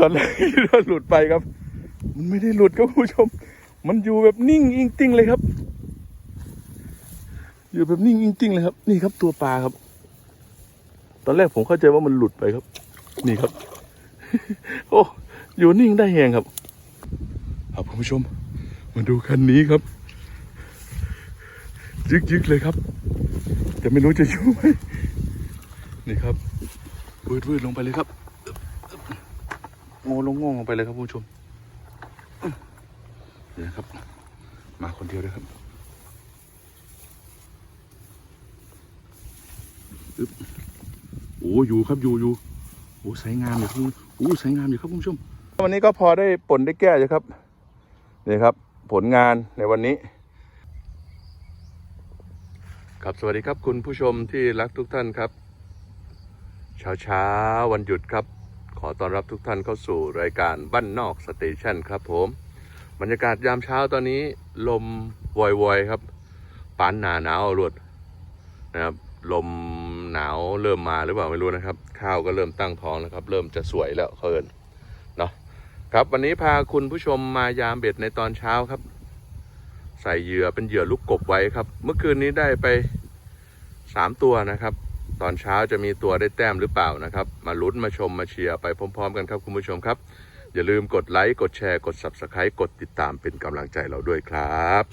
ตอนแรกหลุดไปครับ มันไม่ได้หลุดครับคุณผู้ชม มันอยู่แบบนิ่งอิงติ้งเลยครับ อยู่แบบนิ่งอิงติ้งเลยครับ นี่ครับตัวปลาครับ ตอนแรกผมเข้าใจว่ามันหลุดไปครับ นี่ครับ โอ้อยู่นิ่งได้แหงครับครับคุณผู้ชม มาดูคันนี้ครับ ยึกยึกๆเลยครับ แต่ไม่รู้จะอยู่ไหมนี่ครับวืดวืดลงไปเลยครับ โงลงงงลงไปเลยครับผู้ชมนี่นะครับ มาคนเดียวเลยครับอึ๊บโอ้อยู่ครับอยู่อยู่โอ้ใสงามอยู่ครับโอ้ใสงามอยู่ครับคุณผู้ชมวันนี้ก็พอได้ผลได้แก้อยู่ครับนี่ครับ ผลงานในวันนี้ ครับสวัสดีครับคุณผู้ชมที่รักทุกท่านครับ เช้าเช้าวันหยุดครับ ขอต้อนรับทุกท่านเข้าสู่รายการบ้านนอกสเตชันครับผม บรรยากาศยามเช้าตอนนี้ลมวอยๆครับปานหนาหนาวรวดนะครับลมหนาวเริ่มมาหรือเปล่าไม่รู้นะครับ ข้าวก็เริ่มตั้งท้องแล้วครับ เริ่มจะสวยแล้วเคินเนาะครับวันนี้พาคุณผู้ชมมายามเบ็ดในตอนเช้าครับ ใส่เหยื่อเป็นเหยื่อลูกกบไว้ครับ เมื่อคืนนี้ได้ไปสามตัวนะครับ ตอนเช้าจะมีตัวได้แต้มหรือเปล่านะครับ มาลุ้นมาชมมาเชียร์ไปพร้อม ๆ กันครับคุณผู้ชมครับ อย่าลืมกดไลค์กดแชร์กด Subscribe กดติดตามเป็นกำลังใจเราด้วยครับ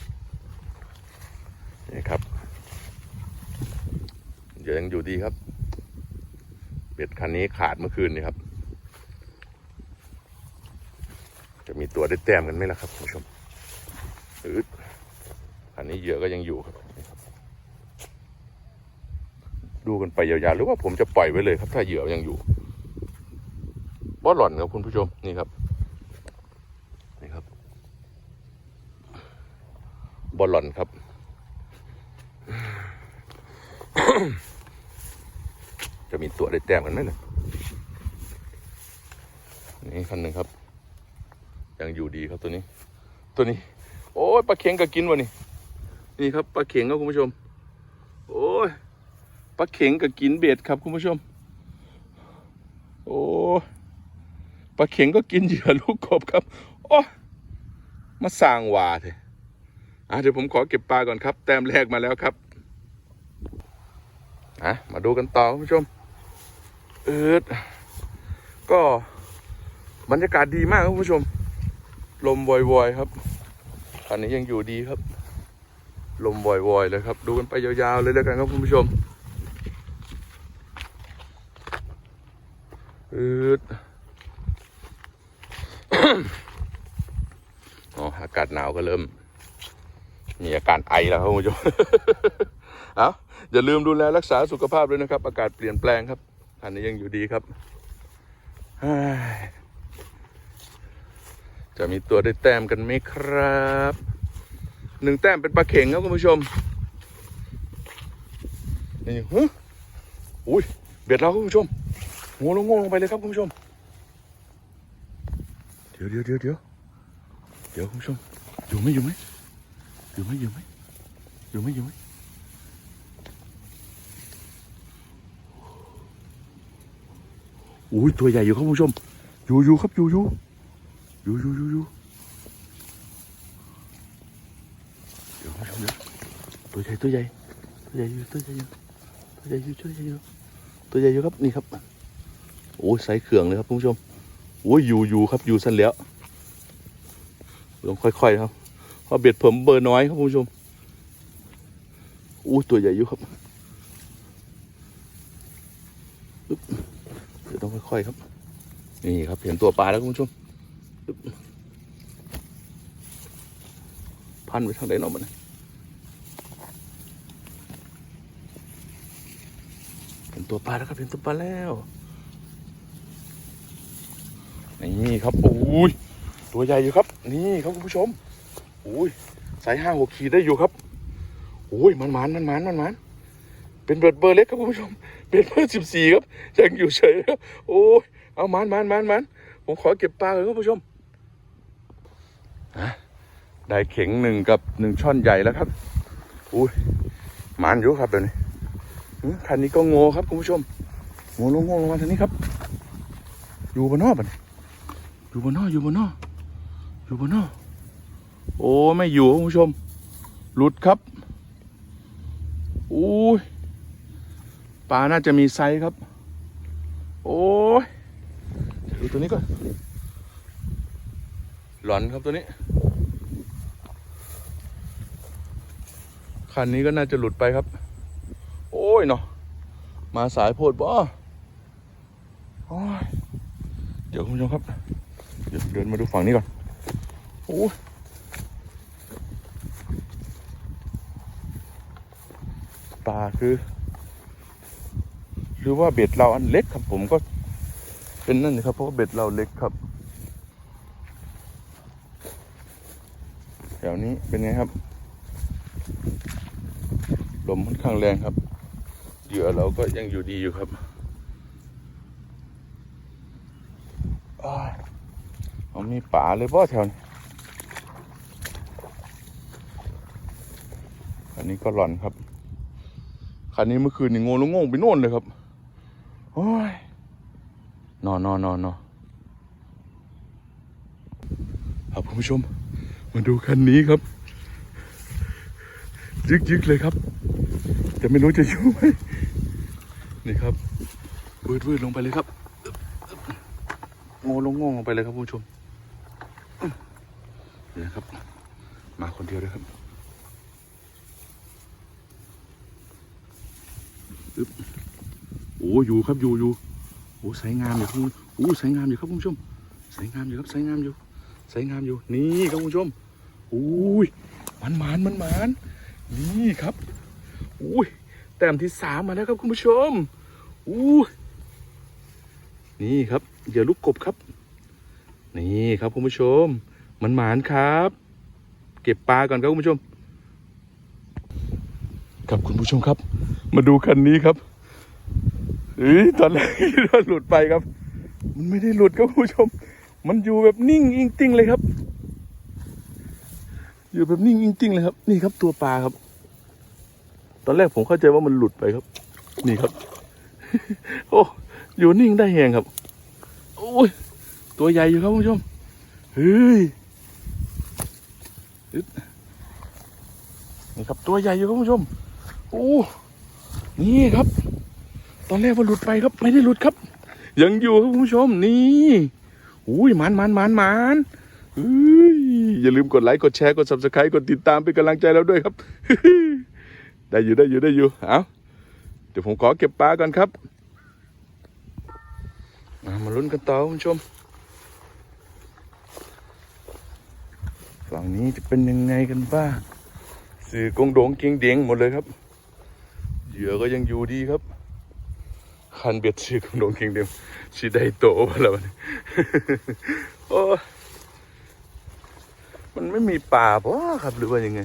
นี่ครับยังอยู่ดีครับ เบ็ดคันนี้ขาดเมื่อคืนนี่ครับ จะมีตัวได้แต้มกันไหมล่ะครับคุณผู้ชมอืดอันนี้เหยื่อก็ยังอยู่ครับนี่ครับ ดูกันไปยาวๆหรือว่าผมจะปล่อยไว้เลยครับ ถ้าเหยื่อยังอยู่บอสหล่อนครับคุณผู้ชมนี่ครับนี่ครับบอสหล่อนครับ จะมีตัวได้แต้มกันไหมเนี่ยนี่คันหนึ่งครับยังอยู่ดีครับตัวนี้ ตัวนี้ โอ้ยปลาเข็งก็กินวะนี่ นี่ครับปลาเข็งครับคุณผู้ชม โอ้ย ปลาเข็งกับกินเบ็ดครับคุณผู้ชม โอ้ปลาเข็งก็กินเหยื่อลูกกบครับโอ้มาสร้างวาเถอะอะเดี๋ยวผมขอเก็บปลาก่อนครับ แต้มแรกมาแล้วครับอะมาดูกันต่อคุณผู้ชมเออก็บรรยากาศดีมากครับคุณผู้ชม ลมวอยๆครับ อันนี้ยังอยู่ดีครับ ลมวอยๆเลยครับ ดูกันไปยาวๆเลยแล้วกันครับคุณผู้ชม อืด อ๋ออาวก็เริ่ม มีอาการไอแล้วครับคุณผู้ชมเอาอย่าลืมดูแลรักษาสุขภาพด้วยนะครับ อากาศเปลี่ยนแปลงครับอันนี้ยังอยู่ดีครับ จะมีตัวได้แต้มกันไหมครับหนึ่งแต้มเป็นปลาเข็งครับคุณผู้ชมนี่ฮึอุ้ยเบ็ดเราครับคุณผู้ชมงูลงงลงไปเลยครับคุณผู้ชม เดี๋ยวเดี๋ยวเดี๋ยวเดี๋ยวเดี๋ยวคุณผู้ชม อยู่ไหมอยู่ไหมอยู่ไหมอยู่ไหมอยู่ไหมอยู่ไหมอุ้ยตัวใหญ่อยู่ครับผู้ชม อยู่อยู่ครับอยู่อยู่อยู่อยู่อยู่อยู่เดี๋ยวผู้ชมเดี๋ยวตัวใหญ่ตัวใหญ่ตัวใหญ่อยู่ตัวใหญ่อยู่ตัวใหญ่อยู่ตัวใหญ่อยู่ตัวใหญ่อยู่ครับนี่ครับโอ้ยใส่เครื่องเลยครับผู้ชมโอ้ยอยู่อยู่ครับอยู่สั้นแล้ว ลองค่อยๆครับเพราะเบ็ดผมเบอร์น้อยครับคุณผู้ชมอู้ตัวใหญ่อยู่ครับเดี๋ยวต้องค่อยๆครับ นี่ครับ เห็นตัวปลาแล้วคุณผู้ชมพันไปทางไหนเนาะมันเห็นตัวปลาแล้วครับเห็นตัวปลาแล้ว นี่ครับโอ้ย ตัวใหญ่อยู่ครับ นี่ครับคุณผู้ชมโอ้ยสายห้าหกขีดได้อยู่ครับโอ้ยมันมันมันมันมันมันเป็นเบิร์ดเบอร์เล็กครับคุณผู้ชมเป็นเบอร์สิบสี่ครับยังอยู่เฉยครับโอ้ยเอามันมันมันมันผมขอเก็บปลาเลยครับคุณผู้ชมฮะได้เข่งหนึ่งกับหนึ่งช่อนใหญ่แล้วครับโอ้ยมันอยู่ครับเดี๋ยวนี้คันนี้ก็โง่ครับคุณผู้ชมโง่ลงโง่ลงมาทางนี้ครับ อยู่บนนอกบันอยู่บนนออยู่บนนอ อยู่บนนอโอ้ไม่อยู่คุณผู้ชม หลุดครับโอ้ยปลาน่าจะมีไซส์ครับ โอ้ยดูตัวนี้ก่อนหลอนครับตัวนี้คันนี้ก็น่าจะหลุดไปครับ โอ้ยเนาะมาสายโพดบ่เดี๋ยวคุณผู้ชมครับ เดี๋ยวเดินมาดูฝั่งนี้ก่อน โอ้ปลาคือ หรือว่าเบ็ดเราอันเล็กครับผมก็เป็นนั่นนะครับ เพราะว่าเบ็ดเราเล็กครับ แถวนี้เป็นไงครับ ลมค่อนข้างแรงครับเหยื่อเราก็ยังอยู่ดีอยู่ครับอ้ายเอามีป่าเลยป่แถวนี้ นี้ก็หลอนครับ คันนี้เมื่อคืนนี่งงลงงงไปโน่นเลยครับ โอ้ย นอนนอนนอนนอนครับคุณผู้ชม มาดูคันนี้ครับ ยึกๆเลยครับ แต่ไม่รู้จะอยู่ไหมนี่ครับวืดวืดลงไปเลยครับงงลงงงลงไปเลยครับคุณผู้ชมนี่นะครับ มาคนเดียวเลยครับ อึ๊บโอ้อยู่ครับอยู่อยู่โอ้ใสงามอยู่ครับโอ้ใสงามอยู่ครับคุณผู้ชมใสงามอยู่ครับใสงามอยู่ใสงามอยู่นี่ครับคุณผู้ชมโอ้ยมันหมานมันหมานนี่ครับอุ้ยแต้มที่สามมาแล้วครับคุณผู้ชมอู้นี่ครับเหยื่อลูกกบครับ นี่ครับคุณผู้ชม มันหมานครับ เก็บปลาก่อนครับคุณผู้ชม ครับคุณผู้ชมครับ มาดูคันนี้ครับเอ้ยตอนแรกคิดว่าหลุดไปครับ มันไม่ได้หลุดครับคุณผู้ชม มันอยู่แบบนิ่งอิงติ้งเลยครับ อยู่แบบนิ่งอิงติ้งเลยครับ นี่ครับตัวปลาครับ ตอนแรกผมเข้าใจว่ามันหลุดไปครับ นี่ครับ โอ้อยู่นิ่งได้แหงครับโอ้ยตัวใหญ่อยู่ครับคุณผู้ชมเฮ้ยยึดนี่ครับตัวใหญ่อยู่ครับคุณผู้ชมโอ้ นี่ครับ ตอนแรกว่าหลุดไปครับ ไม่ได้หลุดครับ ยังอยู่ครับคุณผู้ชมนี่อุ้ยมันมันมันมันเฮ้ยอย่าลืมกดไลค์กดแชร์กด subscribe กดติดตามเป็นกำลังใจเราด้วยครับ ได้อยู่ได้อยู่ได้อยู่เอาเดี๋ยวผมขอเก็บปลาก่อนครับ มามาลุ้นกันต่อคุณผู้ชมฝั่งนี้จะเป็นยังไงกันบ้างสื่อกงโดงเกียงเดียงหมดเลยครับ เหยื่อก็ยังอยู่ดีครับคันเบียดสื่อกงโดงเกียงเดียงชีได้โตมาแล้วมันโอ้มันไม่มีป่าปะครับหรือว่ายังไง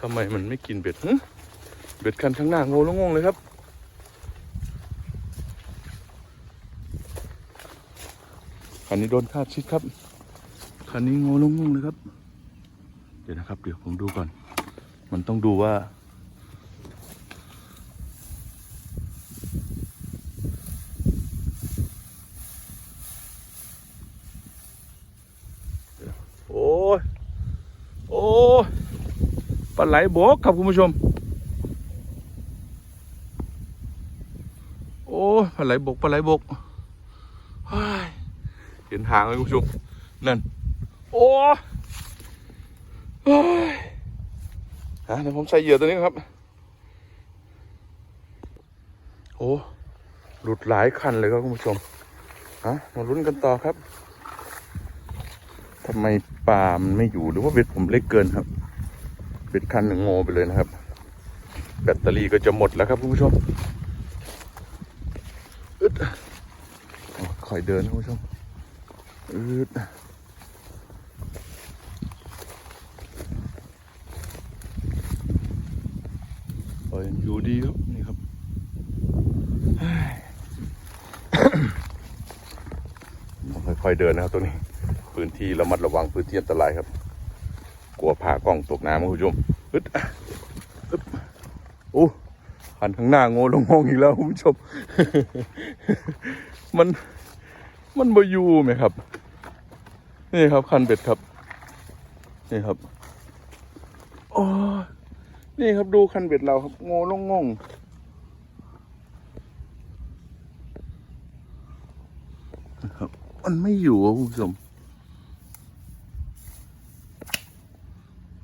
ทำไมมันไม่กินเบ็ดเบ็ดคันข้างหน้างูแล้วงงเลยครับคันนี้โดนคาดชิดครับคันนี้งูแล้วงงเลยครับ เดี๋ยวนะครับ เดี๋ยวผมดูก่อน มันต้องดูว่า โอ้ย โอ้ย ปลาไหลบกครับคุณผู้ชม โอ้ปลาไหลบกปลาไหลบกเฮ้ยเห็นหางไหมคุณผู้ชม นั่น โอ้เฮ้ยฮะเดี๋ยวผมใส่เหยื่อตัวนี้ครับ โอ้ หลุดหลายคันเลยครับคุณผู้ชมฮะมาลุ้นกันต่อครับทำไมปลามันไม่อยู่หรือว่าเบ็ดผมเล็กเกินครับ เบ็ดคันหนึ่งโงไปเลยนะครับ แบตเตอรี่ก็จะหมดแล้วครับคุณผู้ชมอึดคอยเดินนะคุณผู้ชมอึดอยอยู่ดีครับ นี่ครับเฮ้ยค่อยๆเดินนะครับ ตรงนี้ พื้นที่ระมัดระวังพื้นที่อันตรายครับ กลัวผ่ากล้องตกน้ำครับคุณผู้ชมอึดอึดโอ้หันข้างหน้าโง่ลงงงอีกแล้วคุณผู้ชม มันมันบอยู่ไหมครับ นี่ครับคันเบ็ดครับ นี่ครับโอ้นี่ครับดูคันเบ็ดเราครับโง่ลงงงนะครับ มันไม่อยู่คุณผู้ชม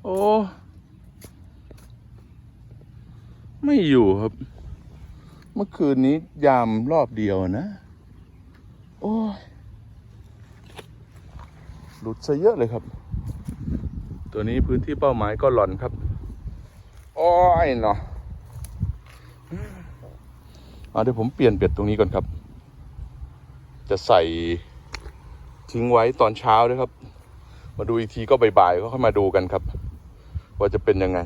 อ้ ไม่อยู่ครับ เมื่อคืนนี้ยามรอบเดียวนะ โอ้ยหลุดซะเยอะเลยครับ ตัวนี้พื้นที่เป้าหมายก็หล่อนครับ โอ้ยเนาะเอาเดี๋ยวผมเปลี่ยนเบ็ดตรงนี้ก่อนครับ จะใส่ทิ้งไว้ตอนเช้าด้วยครับ มาดูอีกทีก็บ่ายๆก็ค่อยมาดูกันครับ ว่าจะเป็นยังไง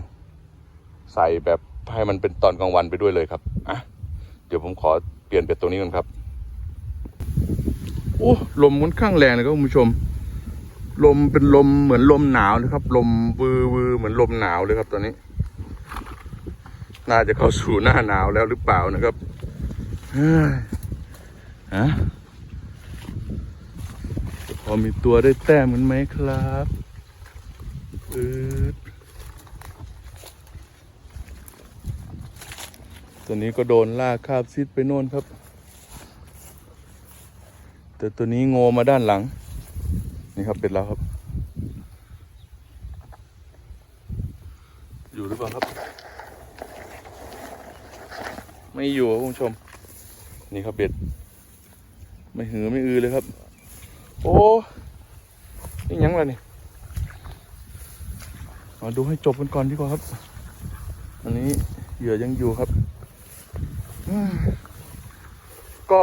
ใส่แบบให้มันเป็นตอนกลางวันไปด้วยเลยครับอะเดี๋ยวผมขอเปลี่ยนเป็ดตรงนี้ก่อนครับ โอ้ลมค่อนข้างแรงเลยครับคุณผู้ชม ลมเป็นลมเหมือนลมหนาวนะครับ ลมวือวือเหมือนลมหนาวเลยครับตอนนี้ น่าจะเข้าสู่หน้าหนาวแล้วหรือเปล่านะครับเฮ้ยฮะพอมีตัวได้แต้มกันไหมครับอืด ตัวนี้ก็โดนลากคาบซิดไปโน่นครับ แต่ตัวนี้โงมาด้านหลัง นี่ครับเป็ดเราครับ อยู่หรือเปล่าครับ ไม่อยู่ครับคุณผู้ชม นี่ครับเบ็ด ไม่หือไม่อือเลยครับ โอ้นี่ยังไงนี่มาดูให้จบกันก่อนดีกว่าครับ อันนี้เหยื่อยังอยู่ครับ ก็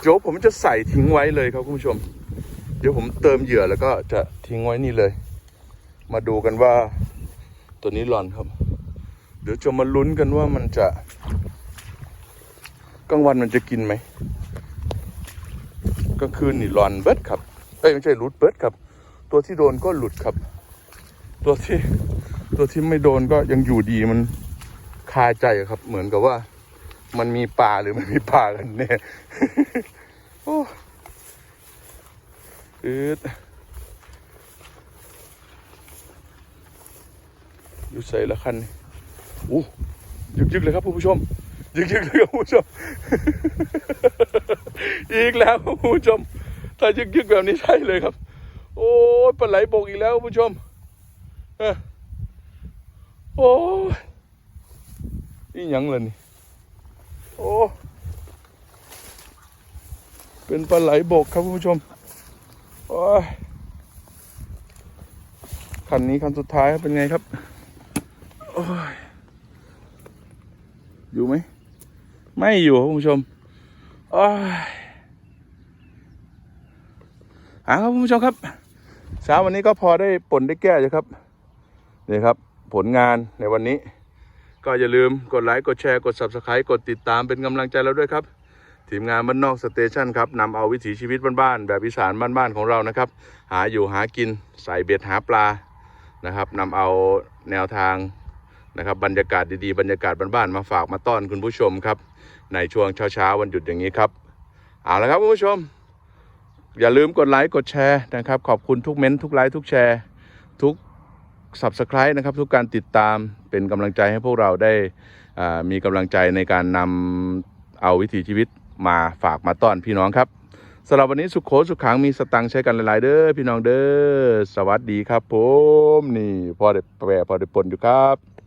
เดี๋ยวผมจะใส่ทิ้งไว้เลยครับคุณผู้ชม เดี๋ยวผมเติมเหยื่อแล้วก็จะทิ้งไว้นี่เลย มาดูกันว่าตัวนี้หลอนครับ เดี๋ยวจะมาลุ้นกันว่ามันจะกลางวันมันจะกินไหมกลางคืนนี่หลอนเบิดครับเอ้ยไม่ใช่หลุดเบิดครับ ตัวที่โดนก็หลุดครับ ตัวที่ตัวที่ไม่โดนก็ยังอยู่ดีมันคาใจครับ เหมือนกับว่า มันมีปลาหรือไม่มีปลากันแน่โอ้อืดอยู่ใส่ละคันนี่อู้ยึกยึกๆเลยครับผู้ชม ยึกยึกๆเลยครับผู้ชม อีกแล้วคุณผู้ชม ถ้ายึกยึกๆแบบนี้ใช่เลยครับ โอ้ยปลาไหลบกอีกแล้วผู้ชมเออโอ้ยนี่ยังเลยนี่ โอ้ เป็นปลาไหลบกครับคุณผู้ชมโอ้ยคันนี้คันสุดท้ายเป็นไงครับ โอ้ย อยู่ไหม ไม่อยู่ครับคุณผู้ชมโอ้ยอ่าครับคุณผู้ชมครับเช้าวันนี้ก็พอได้ผลได้แก้อยู่ครับนี่ครับ ผลงานในวันนี้ ก็อย่าลืมกดไลค์กดแชร์กด subscribe กดติดตามเป็นกำลังใจเราด้วยครับ ทีมงานบ้านนอกสเตชันครับนำเอาวิถีชีวิตบ้านๆแบบอีสานบ้านๆของเรานะครับ หาอยู่หากินใส่เบ็ดหาปลานะครับนำเอาแนวทางนะครับบรรยากาศดีๆบรรยากาศบ้านๆมาฝากมาต้อนคุณผู้ชมครับ ในช่วงเช้าๆวันหยุดอย่างนี้ครับเอาละครับคุณผู้ชม อย่าลืมกดไลค์กดแชร์นะครับ ขอบคุณทุกเม้นทุกไลค์ทุกแชร์ ทุก subscribe นะครับทุกการติดตามเป็นกำลังใจให้พวกเราได้มีกำลังใจในการนำเอาวิถีชีวิตมาฝากมาต้อนพี่น้องครับสำหรับวันนี้สุขโขสุขขังมีสตังใช้กันหลายๆเด้อพี่น้องเด้อสวัสดีครับผม นี่พอได้แปรพอได้ปนอยู่ครับ